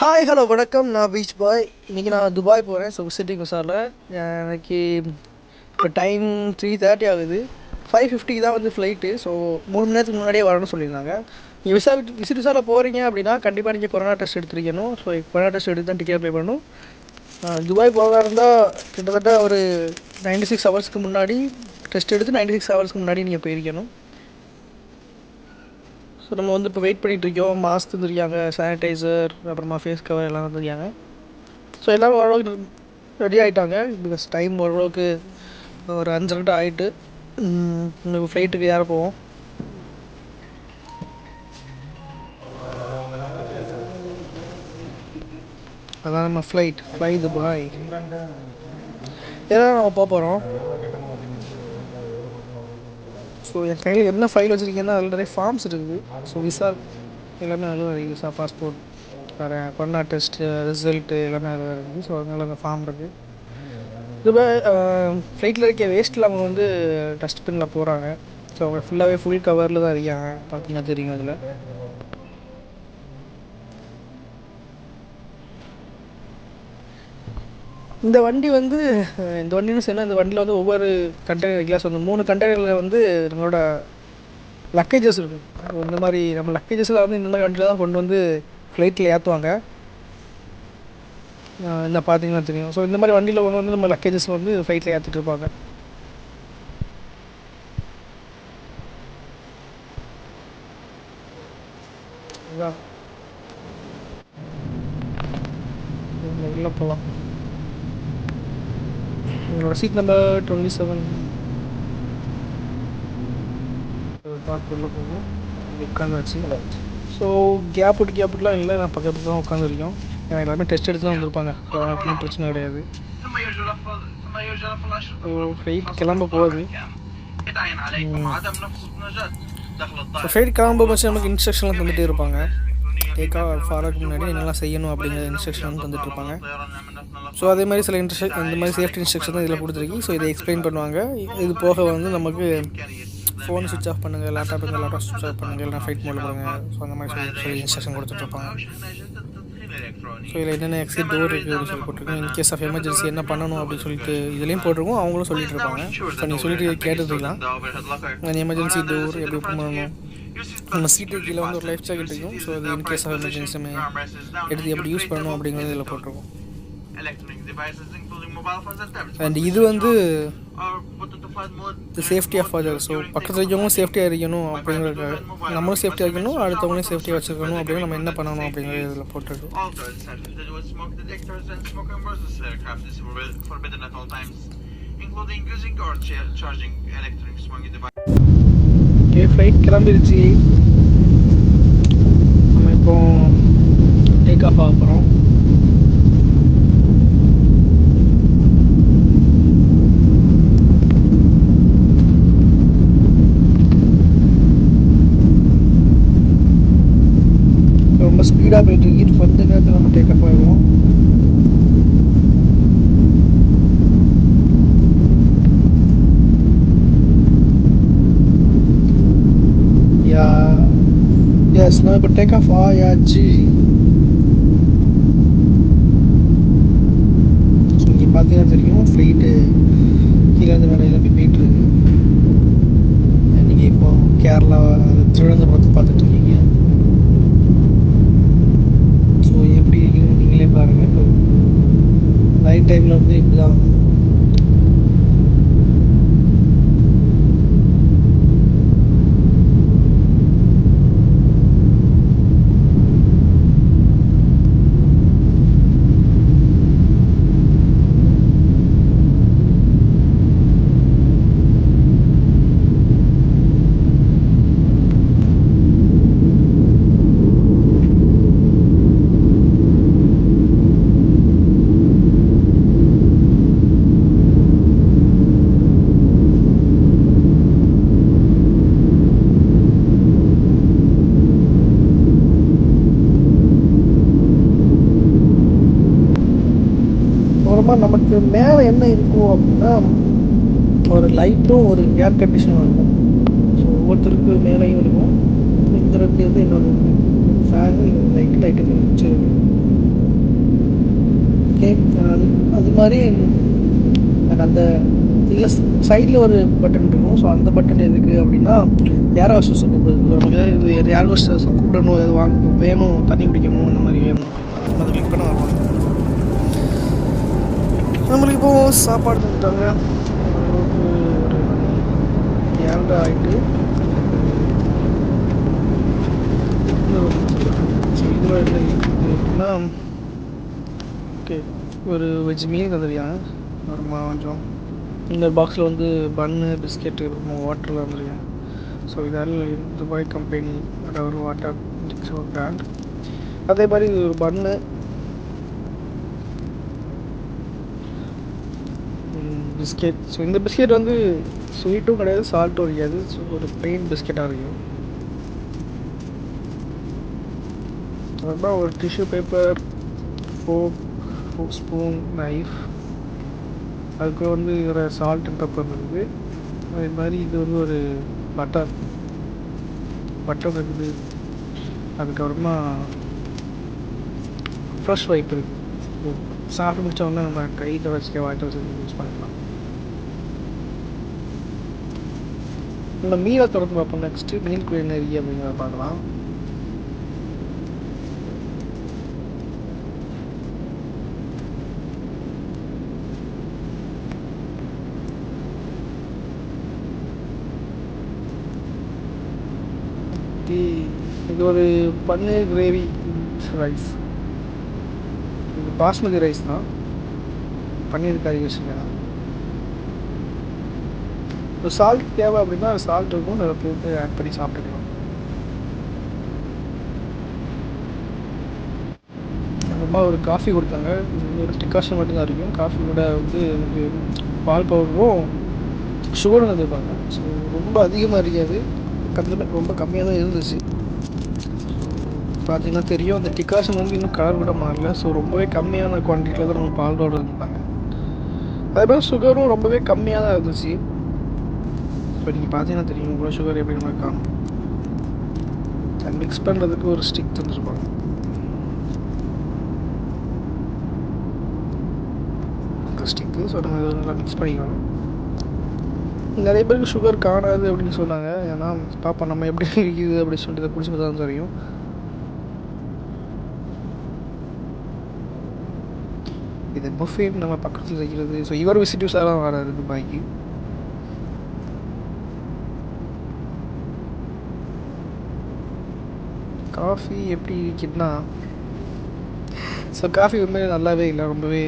Hi hello வணக்கம். நான் beach பாய் இன்றைக்கி நான் துபாய் போகிறேன் ஸோ விசிட்டிங் விசாரில் எனக்கு இப்போ டைம் த்ரீ தேர்ட்டி ஆகுது. ஃபைவ் ஃபிஃப்டிக்கு தான் வந்து ஃப்ளைட்டு ஸோ மூணு மணி நேரத்துக்கு முன்னாடியே வரணும்னு சொல்லியிருந்தாங்க. நீங்கள் விசா விசிட் விசாரில் போகிறீங்க அப்படின்னா கண்டிப்பாக நீங்கள் கொரோனா டெஸ்ட் எடுத்துருக்கணும். ஸோ கொரோனா டெஸ்ட் எடுத்து தான் டிக்கெட் பே பண்ணணும். துபாய் போகிறதா இருந்தால் கிட்டத்தட்ட ஒரு நைன்டி சிக்ஸ் ஹவர்ஸ்க்கு முன்னாடி டெஸ்ட் எடுத்து நைன்டி சிக்ஸ் ஹவர்ஸ்க்கு முன்னாடி நீங்கள் போயிருக்கணும். ஸோ நம்ம வந்து இப்போ வெயிட் பண்ணிகிட்டு இருக்கோம். மாஸ்க் தந்துருக்காங்க சானிடைசர் அப்புறமா ஃபேஸ் கவர் எல்லாம் தந்துருக்காங்க. ஸோ எல்லோரும் ஓரளவுக்கு ரெடி ஆகிட்டாங்க பிகாஸ் டைம் ஓரளவுக்கு ஒரு அஞ்சு ஆகிட்டு இன்னும் ஃப்ளைட்டுக்கு ஏற போவோம். அதான் நம்ம ஃப்ளைட் ஃப்ளை துபாய் ஏதாவது நம்ம போக போகிறோம் ஸோ என் கையில் என்ன ஃபைல் வச்சுருக்கீங்கன்னா அதில் நிறைய ஃபார்ம்ஸ் இருக்குது ஸோ விசா எல்லாமே அதில் இருக்குது விசா பாஸ்போர்ட் வேறு கொரோனா டெஸ்ட்டு ரிசல்ட்டு எல்லாமே அதில் இருக்குது ஸோ அதனால் அந்த ஃபார்ம் இருக்குது இதுவே ஃப்ளைட்டில் இருக்க வேஸ்ட்டில் அவங்க வந்து டஸ்ட்பினில் போகிறாங்க ஸோ அவங்க ஃபுல்லாகவே ஃபுல் கவரில் தான் இருக்காங்க. பார்த்தீங்கன்னா தெரியும் அதில். இந்த வண்டி வந்து இந்த வண்டின்னு சொன்னால் இந்த வண்டியில் வந்து ஒவ்வொரு கண்டெய்னர் கிளாஸ் வந்து மூணு கண்டெய்னரில் வந்து நம்மளோட லக்கேஜஸ் இருக்கும் இந்த மாதிரி நம்ம லக்கேஜஸில் வந்து இந்த மாதிரி வண்டியில் தான் கொண்டு வந்து ஃப்ளைட்டில் ஏற்றுவாங்க என்ன பார்த்தீங்கன்னா தெரியும். ஸோ இந்த மாதிரி வண்டியில் கொண்டு வந்து நம்ம லக்கேஜஸ் வந்து ஃப்ளைட்டில் ஏற்றிட்டு இருப்பாங்க. இதுதான். போகலாம் என்னோடய சீட் நம்பர் டுவெண்ட்டி செவன் பார்க்குள்ளே போகும் உட்காந்துச்சு. ஸோ கேப் விட்டு கேப் விட்டுலாம் இல்லை நான் பக்கத்து தான் உட்காந்துருக்கோம் ஏன்னா எல்லாருமே டெஸ்ட் எடுத்து தான் வந்திருப்பாங்க. அப்படின்னு பிரச்சனை கிடையாது. ஃப்ளைட் கிளம்ப போகுது. ஃப்ளைட் கிளம்ப பஸ் நமக்கு இன்ஸ்ட்ரக்ஷன்லாம் தந்துட்டே இருப்பாங்க. டேக் ஆஃப் ஆகிறதுக்கு முன்னாடி என்னெல்லாம் செய்யணும் அப்படிங்கிற இன்ஸ்ட்ரக்ஷன் வந்து இருப்பாங்க ஸோ அதே மாதிரி சில இன்ஸ்ட்ரக் இந்த மாதிரி சேஃப்டி இன்ஸ்ட்ரக்ஷன் தான் இதில் கொடுத்துருக்கு ஸோ இதை எக்ஸ்பிளைன் பண்ணுவாங்க. இது போக வந்து நமக்கு ஃபோன் சுவிச் ஆஃப் பண்ணுங்கள் லேப்டாப் இருந்தால் லேப்டாப் சுவிச் ஆஃப் பண்ணுங்கள் இல்லைனா ஃபைட் மோடில் போடுங்க ஸோ அந்த மாதிரி சொல்லி சொல்லி இன்ஸ்ட்ரக்ஷன் கொடுத்துட்ருப்பாங்க ஸோ இதில் என்னென்ன எக்ஸிட் டோர் இருக்குது அப்படின்னு சொல்லி போட்டிருக்கோம் இன் கேஸ் ஆஃப் எமர்ஜென்சி என்ன பண்ணணும் அப்படின்னு சொல்லிட்டு இதுலேயும் போட்டிருக்கோம். அவங்களும் சொல்லிட்டு இருப்பாங்க ஸோ நீங்கள் சொல்லிட்டு கேட்டுருக்கலாம் அந்த எமர்ஜென்சி டோர் எப்படி ஓப்பன் பண்ணணும்? நம்ம சீட்டு கீழே வந்து ஒரு லைஃப் ஜாக்கெட் இருக்கும். ஸோ அது இன்கேஸ் ஆஃப் எமர்ஜென்சி நம்ம எடுத்து எப்படி யூஸ் பண்ணணும் அப்படிங்கிறது இதில் போட்டிருக்கோம். அண்ட் இது வந்து சேஃப்டி ஆஃப் அதர் ஸோ பக்கத்தில் இருக்கவங்களும் சேஃப்டியாக இருக்கணும் அப்படிங்கிறதுக்காக நம்மளும் சேஃப்டியாக இருக்கணும் அடுத்தவங்களும் சேஃப்டியாக வச்சுருக்கணும் அப்படின்னு நம்ம என்ன பண்ணணும் அப்படிங்கிறது இதில் போட்டிருக்கு ஃப்ளைட் கிளம்பிடுச்சு நம்ம இப்போ டேக் ஆஃப் ஆக போகிறோம் ரொம்ப ஸ்பீடாக போயிட்டு இருக்கு கொஞ்ச நேரத்தில் நம்ம டேக் ஆஃப் ஆகிடுவோம் யா எஸ் நான் இப்போ டேக் ஆஃப் ஆயாச்சு ஸோ இங்கே பார்த்தீங்கன்னா தெரியும் ஃப்ளைட்டு கீழே இருந்து வேலையில் போய் போயிட்டு இருக்கு. நீங்கள் இப்போ கேரளா திருவனந்தபுரத்தை பார்த்துட்டு இருக்கீங்க. ஸோ எப்படி இருக்குன்னு நீங்களே பாருங்கள் நைட் டைமில் வந்து இப்படி தான் அப்புறமா நமக்கு மேலே என்ன இருக்கும் அப்படின்னா ஒரு லைட்டும் ஒரு ஏர் கண்டிஷனும் இருக்கும். ஸோ ஒவ்வொருத்தருக்கு மேலேயும் இருக்கும். இந்த ரெண்டு இது இன்னொரு ஃபேன் லைட் லைட்டு அது மாதிரி அந்த இதில் சைடில் ஒரு பட்டன் இருக்கும். ஸோ அந்த பட்டன் எதுக்கு அப்படின்னா ஏர் ஹோஸ்டஸ் நமக்கு இது ஏர் ஹோஸ்டஸ் கூப்பிடணும் எது வாங்க வேணும் தண்ணி குடிக்கணும் அந்த மாதிரி வேணும். அப்படின்னா அதை கிளிக் பண்ண வருவாங்க நம்மளுக்கு இப்போ சாப்பாடு தந்துட்டாங்க ஓரளவுக்கு ஒரு ஏழரை ஆகிட்டு ஸோ ஓகே. ஒரு வெஜ் மீல் தந்துருக்காங்க அப்புறமா கொஞ்சம் இந்த பாக்ஸில் வந்து பன்னு பிஸ்கெட்டு அப்புறமா வாட்டரில் வந்துருக்காங்க ஸோ இதால் துபாய் கம்பெனி அதாவது ஒரு வாட்டர் ஒரு பிராண்ட் அதே மாதிரி ஒரு பன்னு பிஸ்கெட். ஸோ இந்த பிஸ்கெட் வந்து ஸ்வீட்டும் கிடையாது சால்ட்டும் கிடையாது. ஸோ ஒரு பெயின் பிஸ்கெட்டாக இருக்கும். அப்புறமா ஒரு tissue paper fork spoon knife அதுக்கு வந்து ஒரு சால்ட் அண்ட் பெப்பர் இருக்குது. அதே மாதிரி இது வந்து ஒரு பட்டர் பட்டர் இருக்குது. அதுக்கப்புறமா ஃப்ரெஷ் வைப் இருக்குது சாப்பிட்டு முடிச்ச நம்ம கையில் வச்சுக்க வாட்டர் வச்சு யூஸ் பண்ணிக்கலாம் நம்ம மீனை திறந்து பார்ப்போம். நெக்ஸ்ட்டு மீனுக்குள்ள என்ன அப்படிங்கிற அப்படிங்கிறத பார்க்கலாம். இது- ஒரு பன்னீர் கிரேவி ரைஸ் இது பாஸ்மதி ரைஸ் தான். பன்னீர் கறி வச்சுருக்கேன் சால்ட் தேவை அப்படின்னா சால்ட் இருக்கும் அதை பேருக்கு ஆட் பண்ணி சாப்பிட்டுக்கலாம். அப்புறமா ஒரு காஃபி கொடுத்தாங்க. ஒரு டிகாஷன் மட்டும்தான் இருக்கும். காஃபி கூட வந்து பால் பவுடரும் சுகரும் தந்துருப்பாங்க ஸோ ரொம்ப அதிகமாக இருக்காது. கண்டிப்பாக ரொம்ப கம்மியாக தான் இருந்துச்சு. பார்த்தீங்கன்னா தெரியும் அந்த டிகாஷன் வந்து இன்னும் கலர் கூட மாறல. ஸோ ரொம்பவே கம்மியான குவான்டிட்டியில் தான் நம்ம பால் பவுடர் இருந்தாங்க அதே மாதிரி சுகரும் ரொம்பவே கம்மியாக தான் இருந்துச்சு. இப்போ நீங்கள் பார்த்தீங்கன்னா தெரியும் இவ்வளோ சுகர் எப்படி நம்ம காணும் மிக்ஸ் பண்ணுறதுக்கு ஒரு ஸ்டிக் தந்துருப்பாங்க. அந்த ஸ்டிக்கு ஸோ நம்ம நல்லா மிக்ஸ் பண்ணிக்கணும் நிறைய பேருக்கு சுகர் காணாது அப்படின்னு சொன்னாங்க. ஏன்னா பாப்பா நம்ம எப்படி இருக்குது அப்படின்னு சொல்லிட்டு இதை குடிச்சு தான் தெரியும். இது முஃபின் நம்ம பக்கத்தில் வைக்கிறது ஸோ இவர் விசிட்டிவ்ஸாக தான் வராது துபாய்க்கு. காஃபி எப்படி இருக்குன்னா ஸோ காஃபி உண்மையிலே நல்லாவே இல்லை ரொம்பவே.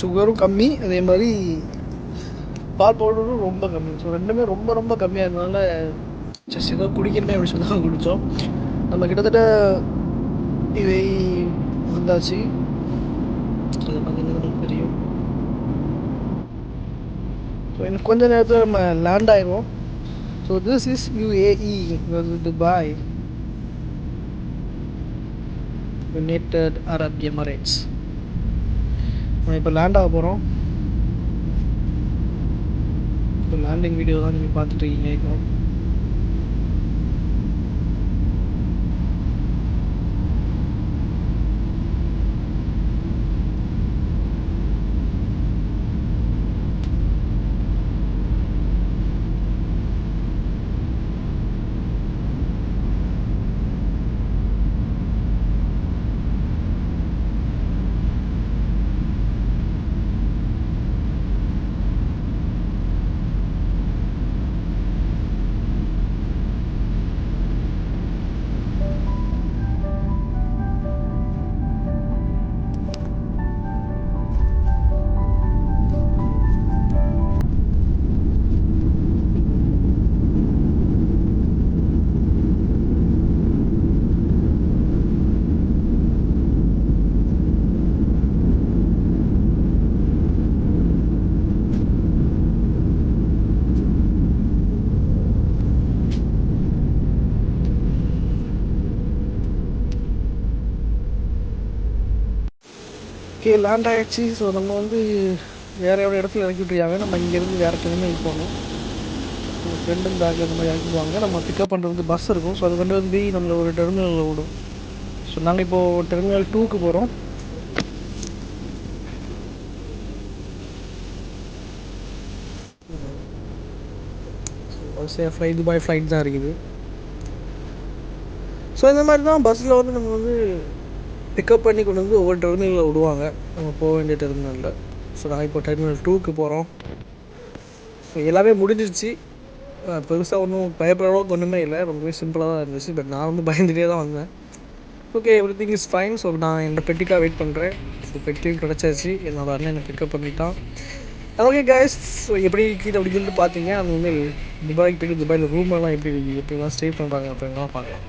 சுகரும் கம்மி அதே மாதிரி பால் பவுடரும் ரொம்ப கம்மி. ஸோ ரெண்டுமே ரொம்ப ரொம்ப கம்மியாக இருந்தனால ஜஸ்ட் ஏதோ குடிக்கணுமே அப்படின்னு சொல்லி தான் குடித்தோம் நம்ம கிட்டத்தட்ட இவை வந்தாச்சு. அது பார்த்தீங்கன்னா நமக்கு தெரியும். ஸோ இன்னும் கொஞ்ச நேரத்தில் நம்ம லேண்ட் ஆயிடுவோம். So this is UAE Dubai United Arab Emirates நம்ம இப்போ லேண்ட் ஆக போகிறோம் இப்போ லேண்டிங் வீடியோ தான் நீங்கள் பார்த்துட்டு இருக்கீங்க. இப்போ ஓகே லேண்ட் ஆகிடுச்சு ஸோ நம்ம வந்து வேறு எவ்வளோ இடத்துல இறக்கி விட்டுருக்காங்க? நம்ம இங்கேருந்து வேறு கிளம்பி போகணும். ஃப்ரெண்டு பேக் அந்த மாதிரி இறக்கிடுவாங்க நம்ம பிக்கப் பண்ணுறது வந்து பஸ் இருக்கும். ஸோ அது கொண்டு வந்து நம்மளை ஒரு டெர்மினலில் விடும். ஸோ நாங்கள் இப்போது டெர்மினல் டூக்கு போகிறோம் பஸ் ஃப்ளை துபாய் ஃப்ளைட் தான் இருக்குது. ஸோ இந்த மாதிரி தான் பஸ்ஸில் வந்து நம்ம வந்து பிக்கப் பண்ணி கொண்டு வந்து ஒவ்வொரு டெர்மினலில் விடுவாங்க. நம்ம போக வேண்டிய டெர்மினலில் ஸோ நான் இப்போ டெர்மினல் டூக்கு போகிறோம் ஸோ எல்லாமே முடிஞ்சிருச்சு. பெருசாக ஒன்றும் பயப்படுற அளவுக்கு ஒன்றுமே இல்லை. ரொம்பவே சிம்பிளாக தான் இருந்துச்சு. பட் நான் வந்து பயந்துகிட்டே தான் வந்தேன். Okay everything is fine so நான் என்னோட பெட்டிக்காக வெயிட் பண்ணுறேன் ஸோ பெட்டியும் கிடச்சாச்சு. என்னோட அண்ணன் என்னை பிக்கப் பண்ணிட்டான். ஓகே கைஸ் ஸோ எப்படி கீழே அப்படி சொல்லிட்டு பார்த்தீங்க. அது வந்து துபாய்க்கு போயிட்டு துபாயில் ரூமெல்லாம் எப்படி எப்படிலாம் ஸ்டே பண்ணுறாங்க அப்படின்லாம் பார்க்கலாம்.